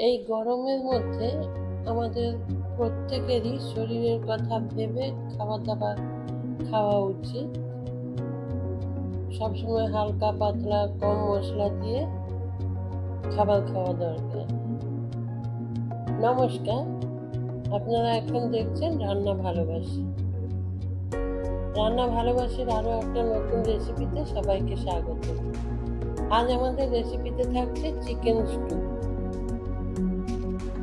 এই গরমের মধ্যে আমাদের প্রত্যেকেরই শরীরের কথা ভেবে খাবার দাবার খাওয়া উচিত। সবসময় হালকা, পাতলা, কম মশলা দিয়ে খাবার খাওয়া দরকার। নমস্কার, আপনারা এখন দেখছেন রান্না ভালোবাসি। রান্না ভালোবাসির আরও একটা নতুন রেসিপিতে সবাইকে স্বাগত। আজ আমাদের রেসিপিতে থাকছে চিকেন স্টু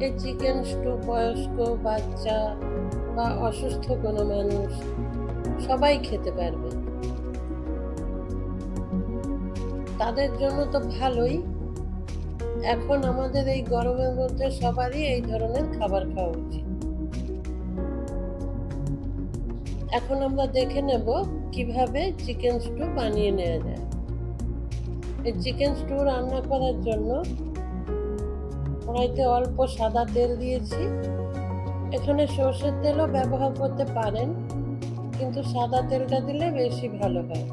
এই চিকেন স্টু বয়স্ক বাচ্চা বা অসুস্থ কোনো মানুষ সবাই খেতে পারবে। তাদের জন্য তো ভালোই। এখন আমাদের এই গরমের মধ্যে সবারই এই ধরনের খাবার খাওয়া উচিত। এখন আমরা দেখে নেব কীভাবে চিকেন স্টু বানিয়ে নেওয়া যায়। এই চিকেন স্টু রান্না করার জন্য কড়াইতে অল্প সাদা তেল দিয়েছি। এখানে সর্ষের তেলও ব্যবহার করতে পারেন, কিন্তু সাদা তেলটা দিলে বেশি ভালো হয়।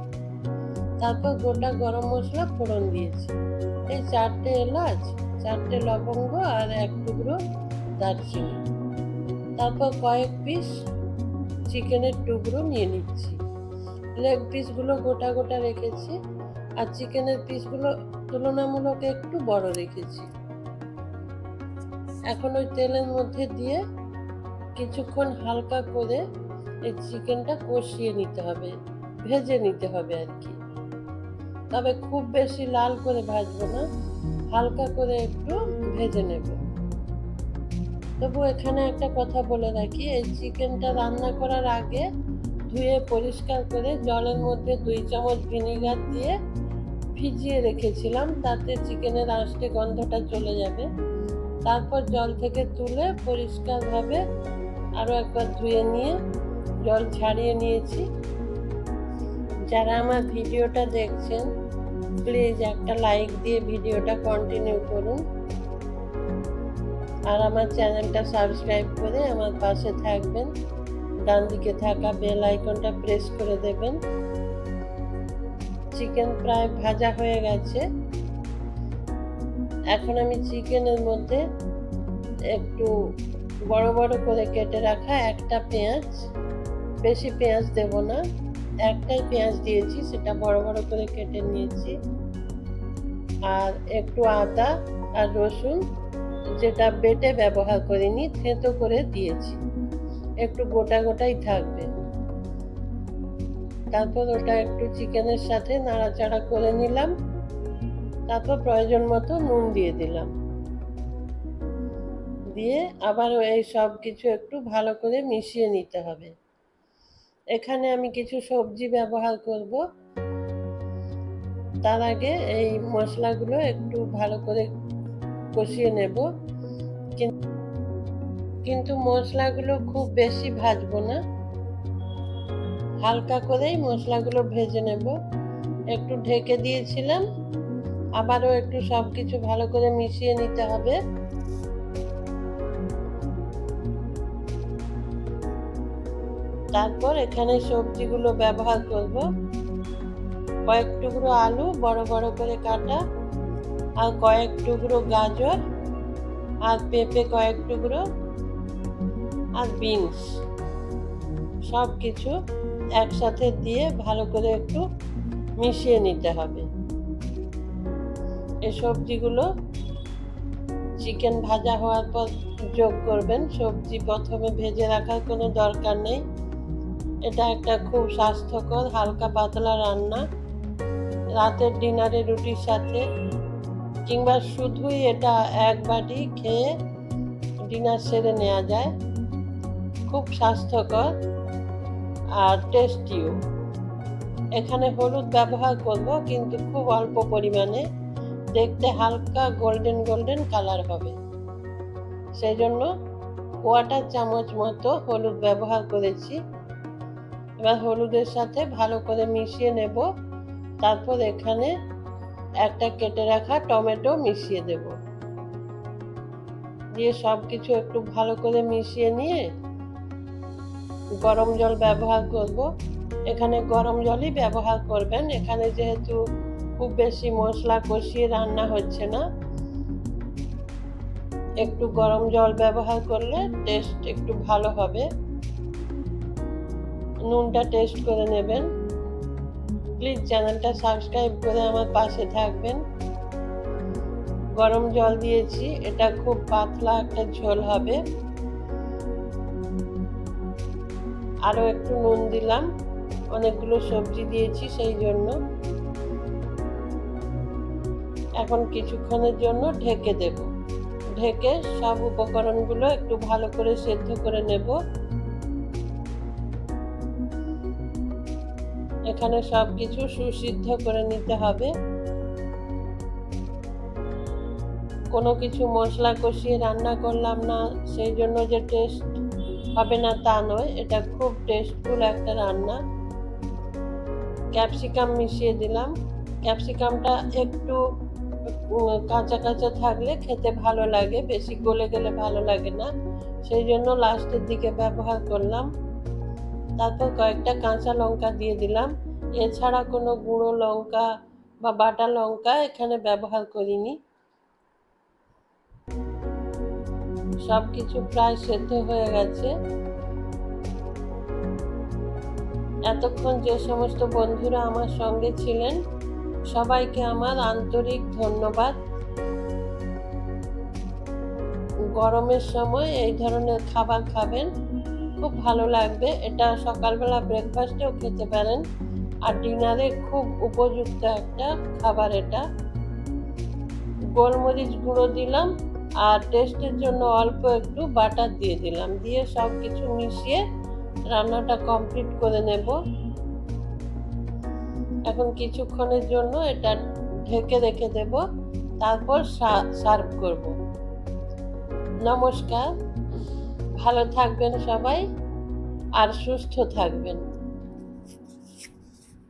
তারপর গোটা গরম মশলা ফোড়ন দিয়েছি। এই চারটে এলাচ, চারটে লবঙ্গ আর এক টুকরো দারচিনি। তারপর কয়েক পিস চিকেনের টুকরো নিয়ে নিচ্ছি। লেগ পিসগুলো গোটা গোটা রেখেছি আর চিকেনের পিসগুলো তুলনামূলক একটু বড় রেখেছি। এখন ওই তেলের মধ্যে দিয়ে কিছুক্ষণ হালকা করে এই চিকেনটা কষিয়ে নিতে হবে, ভেজে নিতে হবে আর কি। তবে খুব বেশি লাল করে ভাজবো না, হালকা করে একটু ভেজে নেব। তবু এখানে একটা কথা বলে রাখি, এই চিকেনটা রান্না করার আগে ধুয়ে পরিষ্কার করে জলের মধ্যে দুই চামচ ভিনিগার দিয়ে ভিজিয়ে রেখেছিলাম, তাতে চিকেনের আঁশটে গন্ধটা চলে যাবে। তারপর জল থেকে তুলে পরিষ্কারভাবে আরও একবার ধুয়ে নিয়ে জল ছাড়িয়ে নিয়েছি। যারা আমার ভিডিওটা দেখছেন প্লিজ একটা লাইক দিয়ে ভিডিওটা কন্টিনিউ করুন। আর আমার চ্যানেলটা সাবস্ক্রাইব করে আমার পাশে থাকবেন। ডান দিকে থাকা বেল আইকনটা প্রেস করে দেবেন। চিকেন প্রায় ভাজা হয়ে গেছে। এখন আমি চিকেনের মধ্যে একটু বড় বড় করে কেটে রাখা একটা পেঁয়াজ, বেশি পেঁয়াজ দেব না, একটাই পেঁয়াজ দিয়েছি, সেটা বড় বড় করে কেটে নিয়েছি। আর একটু আদা আর রসুন, যেটা বেটে ব্যবহার করিনি, থেঁতো করে দিয়েছি। একটু গোটা গোটাই থাকবে। তারপর ওটা একটু চিকেনের সাথে নাড়াচাড়া করে নিলাম। তারপর প্রয়োজন মতো নুন দিয়ে দিলাম। দিয়ে আবার এই সব কিছু একটু ভালো করে মিশিয়ে নিতে হবে। এখানে আমি কিছু সবজি ব্যবহার করব। তার আগে এই মশলাগুলো একটু ভালো করে কষিয়ে নেব। কিন্তু মশলাগুলো খুব বেশি ভাজবো না। হালকা করেই মশলাগুলো ভেজে নেব। একটু ঢেকে দিয়েছিলাম। আবারও একটু সব কিছু ভালো করে মিশিয়ে নিতে হবে। তারপর এখানে সবজিগুলো ব্যবহার করব। কয়েক টুকরো আলু, বড় বড় করে কাটা, আর কয়েক টুকরো গাজর, আর পেঁপে কয়েক টুকরো, আর বিনস। সব কিছু একসাথে দিয়ে ভালো করে একটু মিশিয়ে নিতে হবে। এই সবজিগুলো চিকেন ভাজা হওয়ার পর যোগ করবেন, সবজি প্রথমে ভেজে রাখার কোনো দরকার নেই। এটা একটা খুব স্বাস্থ্যকর, হালকা পাতলা রান্না। রাতের ডিনারে রুটির সাথে, কিংবা শুধুই এটা এক বাটি খেয়ে ডিনার সেরে নেওয়া যায়। খুব স্বাস্থ্যকর আর টেস্টিও। এখানে হলুদ ব্যবহার করব, কিন্তু খুব অল্প পরিমাণে। দেখতে হালকা গোল্ডেন গোল্ডেন কালার হবে। সেই জন্য কোয়াটার চামচ মতো হলুদ ব্যবহার করেছি। এবার হলুদের সাথে ভালো করে মিশিয়ে নেব। তারপর এখানে একটা কেটে রাখা টমেটো মিশিয়ে দেব। দিয়ে সব কিছু একটু ভালো করে মিশিয়ে নিয়ে গরম জল ব্যবহার করব। এখানে গরম জলই ব্যবহার করবেন। এখানে যেহেতু খুব বেশি মশলা কষিয়ে রান্না হচ্ছে না। একটু গরম জল ব্যবহার করলে টেস্ট একটু ভালো হবে। নুনটা টেস্ট করে নেবেন। প্লিজ চ্যানেলটা সাবস্ক্রাইব করে আমার পাশে থাকবেন। গরম জল দিয়েছি, এটা খুব পাতলা একটা ঝোল হবে। আরও একটু নুন দিলাম। অনেকগুলো সবজি দিয়েছি সেই জন্য। এখন কিছুক্ষণের জন্য ঢেকে দেব। ঢেকে সব উপকরণগুলো একটু ভালো করে সেদ্ধ করে নেব। এখানে সব কিছু সুসিদ্ধ করে নিতে হবে। কোনো কিছু মশলা কষিয়ে রান্না করলাম না, সেই জন্য যে টেস্ট হবে না তা নয়, এটা খুব টেস্টফুল একটা রান্না। ক্যাপসিকাম মিশিয়ে দিলাম। ক্যাপসিকামটা একটু কাঁচা কাঁচা থাকলে খেতে ভালো লাগে, বেশি গলে গেলে ভালো লাগে না। সেই জন্য লাস্টের দিকে ব্যবহার করলাম। তারপর কয়েকটা কাঁচা লঙ্কা দিয়ে দিলাম। এছাড়া কোনো গুঁড়ো লঙ্কা বা বাটা লঙ্কা এখানে ব্যবহার করিনি। সব কিছু প্রায় সেদ্ধ হয়ে গেছে। এতক্ষণ যে সমস্ত বন্ধুরা আমার সঙ্গে ছিলেন সবাইকে আমার আন্তরিক ধন্যবাদ। গরমের সময় এই ধরনের খাবার খাবেন, খুব ভালো লাগবে। এটা সকালবেলা ব্রেকফাস্টেও খেতে পারেন। আর ডিনারে খুব উপযুক্ত একটা খাবার এটা। গোলমরিচ গুঁড়ো দিলাম আর টেস্টের জন্য অল্প একটু বাটার দিয়ে দিলাম। দিয়ে সব কিছু মিশিয়ে রান্নাটা কমপ্লিট করে নেব। এখন কিছুক্ষণের জন্য এটা ঢেকে রেখে দেব, তারপর সার্ভ করব। নমস্কার, ভালো থাকবেন সবাই আর সুস্থ থাকবেন।